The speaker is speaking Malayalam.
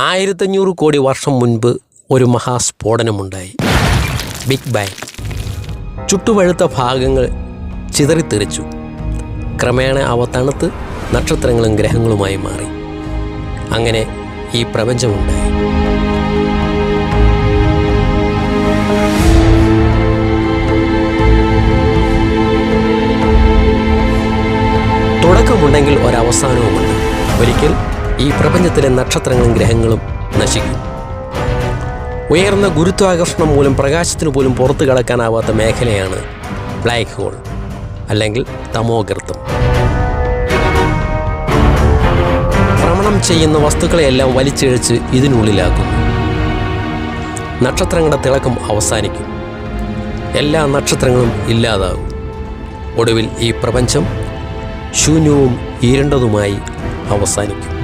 ആയിരത്തഞ്ഞൂറ് കോടി വർഷം മുൻപ് ഒരു മഹാസ്ഫോടനമുണ്ടായി. Big bang. ചുട്ടുപഴുത്ത ഭാഗങ്ങൾ ചിതറിത്തെറിച്ചു. ക്രമേണ അവ തണുത്ത് നക്ഷത്രങ്ങളും ഗ്രഹങ്ങളുമായി മാറി. അങ്ങനെ ഈ പ്രപഞ്ചമുണ്ടായി. തുടക്കമുണ്ടെങ്കിൽ ഒരവസാനവുമുണ്ട്. ഒരിക്കൽ ഈ പ്രപഞ്ചത്തിലെ നക്ഷത്രങ്ങളും ഗ്രഹങ്ങളും നശിക്കും. ഉയർന്ന ഗുരുത്വാകർഷണം മൂലം പ്രകാശത്തിന് പോലും പുറത്തു കടക്കാനാവാത്ത മേഖലയാണ് ബ്ലാക്ക് ഹോൾ അല്ലെങ്കിൽ തമോഗർത്തം. ഭ്രമണം ചെയ്യുന്ന വസ്തുക്കളെയെല്ലാം വലിച്ചിഴച്ച് ഇതിനുള്ളിലാക്കുന്നു. നക്ഷത്രങ്ങളുടെ തിളക്കം അവസാനിക്കും. എല്ലാ നക്ഷത്രങ്ങളും ഇല്ലാതാകും. ഒടുവിൽ ഈ പ്രപഞ്ചം ശൂന്യവും ഇരുണ്ടതുമായി അവസാനിക്കും.